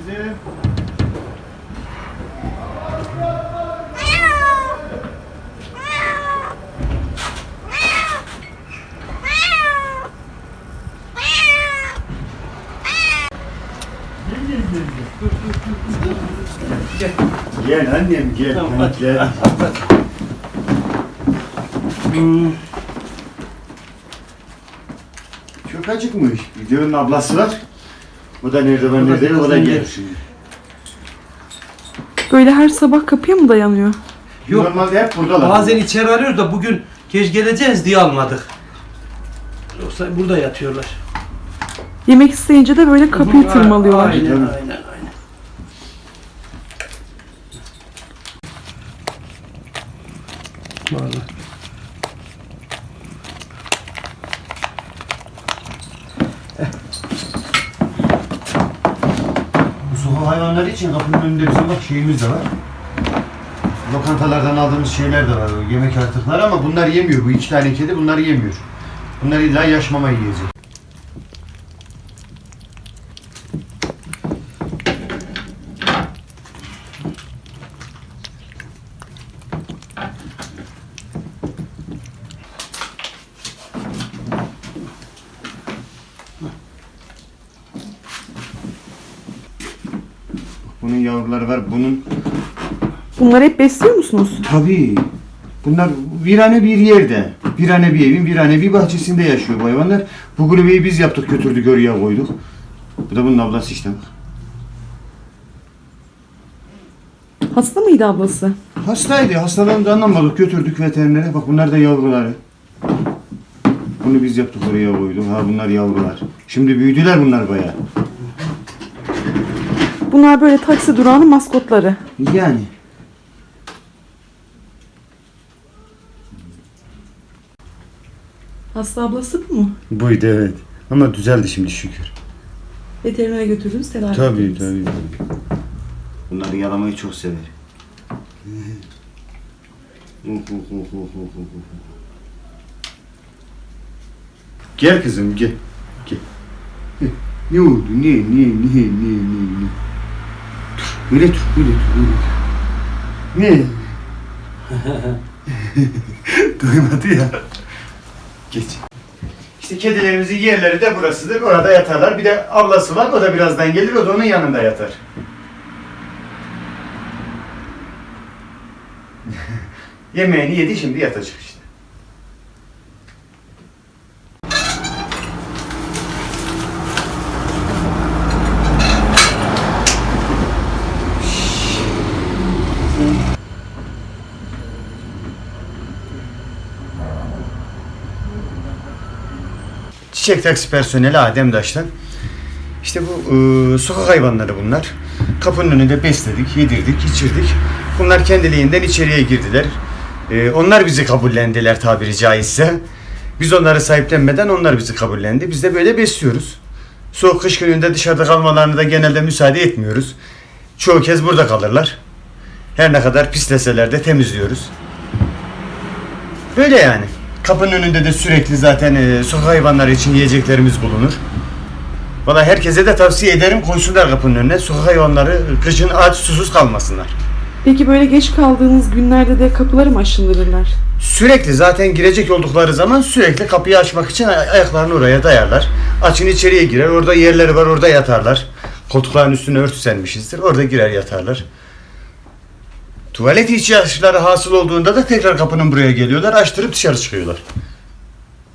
Kızım. Gel annem gel. Tamam, Tamam, hadi. gel. Hmm. Çok acıkmış. Videonun ablası var. Bu da nerede ben nerede o da gelir. Böyle her sabah kapıya mı dayanıyor? Yok. Normalde hep buradalar. Bazen içeri arıyoruz da bugün geç geleceğiz diye almadık. Yoksa burada yatıyorlar. Yemek isteyince de böyle kapıyı Hı, tırmalıyorlar. Aynen aynen aynen. Vallahi. Hayvanları için kapının önünde bizim bak şeyimiz de var. Lokantalardan aldığımız şeyler de var. Yemek artıkları ama bunlar yemiyor. Bu iki tane kedi bunları yemiyor. Bunlar illa yaş mama yiyecek. Bunun yavruları var. Bunun Bunları hep besliyor musunuz? Tabii. Bunlar virane bir yerde. Virane bir evin virane bir bahçesinde yaşıyor bu hayvanlar. Bu kulübeyi biz yaptık götürdük oraya koyduk. Bu da bunun ablası işte bak. Hasta mıydı ablası? Hastaydı. Hastalığını anlamadık. Götürdük veterinere. Bak bunlar da yavruları. Bunu biz yaptık oraya koyduk. Ha bunlar yavrular. Şimdi büyüdüler bunlar bayağı. Bunlar böyle taksi durağının maskotları. Yani. Hasta ablası bu mu? Buydu evet. Ama düzeldi şimdi şükür. Veterinere götürdünüz tedavi Tabii ettiniz. tabii tabii. Bunları yalamayı çok sever. gel kızım gel. Gel. Ne oldu? Ne ne ne ne ne ne? Böyle dur, böyle dur, böyle dur. Ne? Duymadı ya. Geç. İşte kedilerimizin yerleri de burasıdır. Orada yatarlar. Bir de ablası var. O da birazdan gelir. O da onun yanında yatar. Yemeğini yedi şimdi yatacak işte. Çiçek taksi personeli Ademdaş'tan. İşte bu e, sokak hayvanları bunlar. Kapının önünde besledik, yedirdik, içirdik. Bunlar kendiliğinden içeriye girdiler. E, onlar bizi kabullendiler tabiri caizse. Biz onları sahiplenmeden onlar bizi kabullendi. Biz de böyle besliyoruz. Soğuk kış gününde dışarıda kalmalarını da genelde müsaade etmiyoruz. Çoğu kez burada kalırlar. Her ne kadar pisleseler de temizliyoruz. Böyle yani. Kapının önünde de sürekli zaten e, sokak hayvanları için yiyeceklerimiz bulunur. Valla herkese de tavsiye ederim koysunlar kapının önüne. Sokak hayvanları kışın aç susuz kalmasınlar. Peki böyle geç kaldığınız günlerde de kapıları mı aşındırırlar? Sürekli zaten girecek oldukları zaman sürekli kapıyı açmak için ay- ayaklarını oraya dayarlar. Açın içeriye girer. Orada yerleri var orada yatarlar. Koltukların üstüne örtü sermişizdir. Orada girer yatarlar. Tuvalet ihtiyaçları hasıl olduğunda da tekrar kapının buraya geliyorlar. Açtırıp dışarı çıkıyorlar.